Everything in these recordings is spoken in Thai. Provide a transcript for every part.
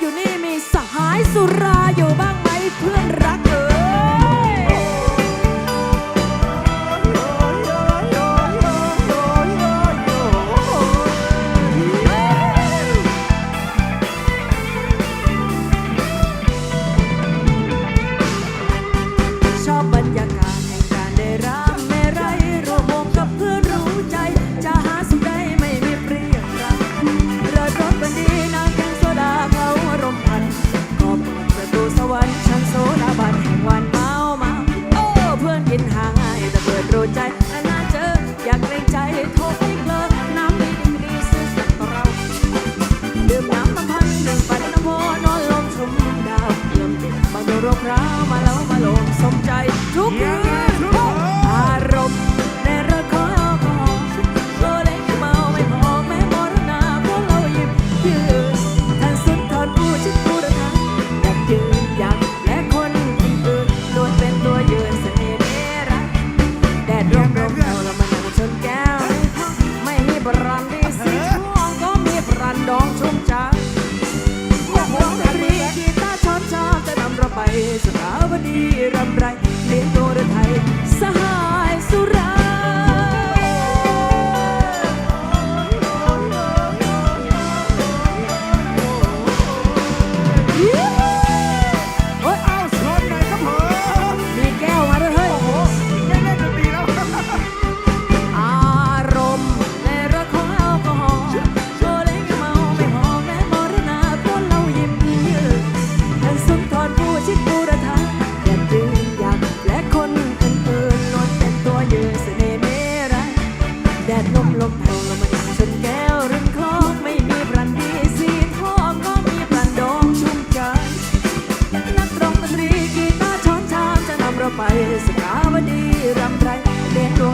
อยู่นี่มีสหายสุราอยู่บ้างไหมเพื่อนรักเอ๋ย รบร้าวมาแล้วมาลงสมใจทุกคืน ร่ำไร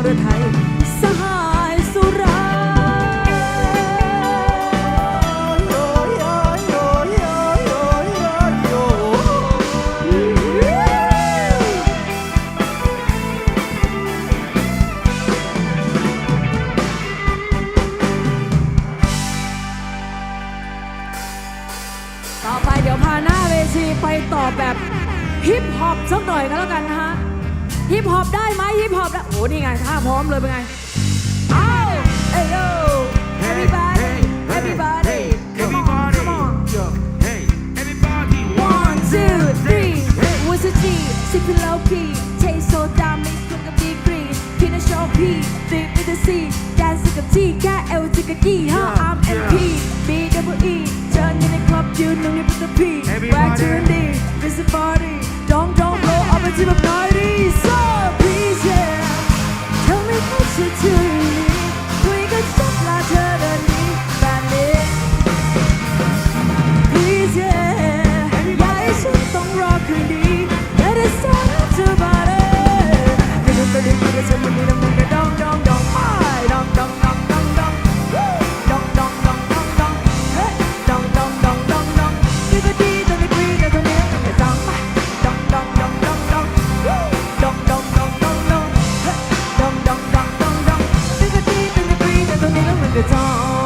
ต่อไปเดี๋ยวพาหน้าเวทีไปต่อแบบฮิปฮอปสักหน่อยก็แล้วกันนะคะ ฮิปฮอปได้ไหมฮิปฮอปได้โอ้โหนี่ไงท่าพร้อมเลยเป็นไงเอาเอ้ยโย่ everybody everybody come on come on Hey, everybody, one, one two three was a G sipping low key taste so damn it's cook a big green พี่น่ะชอบพี่ drink with the C แดนซ์กับ G แก้เอลจิกับ G ฮะ I'm MP B double E เจอในคลับยืนหนึ่งในพุทธพี Back to the knee visit body don't don't blow up until my to do. it's on.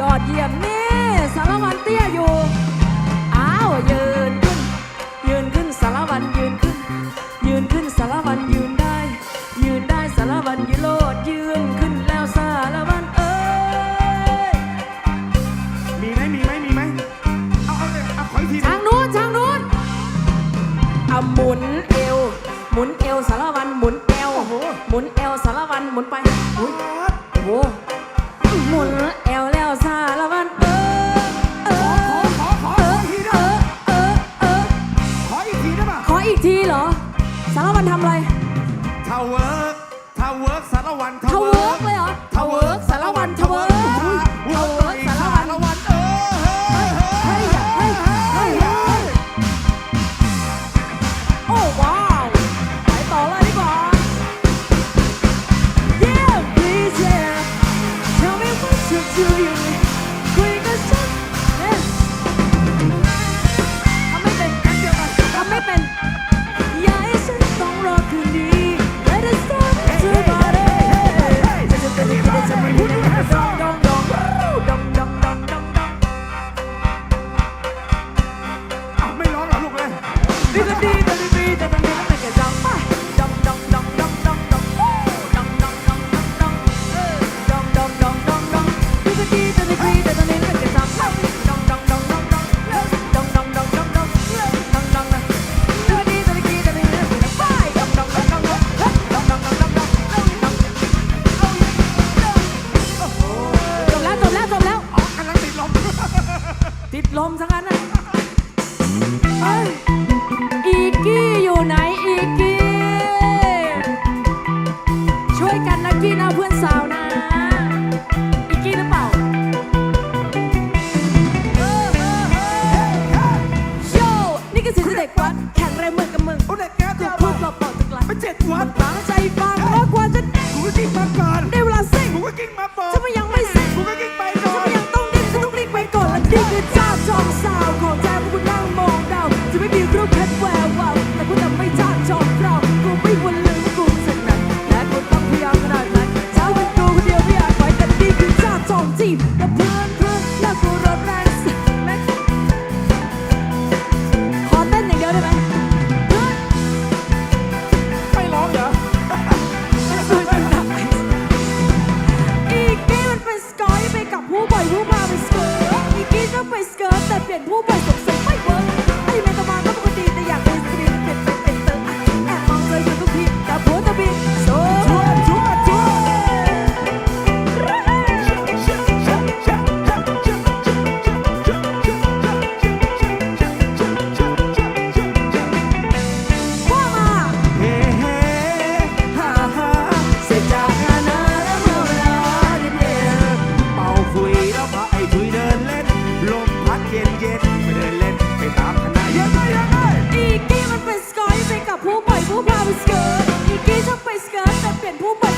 ยอดเยี่ยมนี่สารวันเตี้ยอยู่ คนทำอะไร Viva Viva! แข็งแรงเหมือนกับมึงอุ้ย Boomer.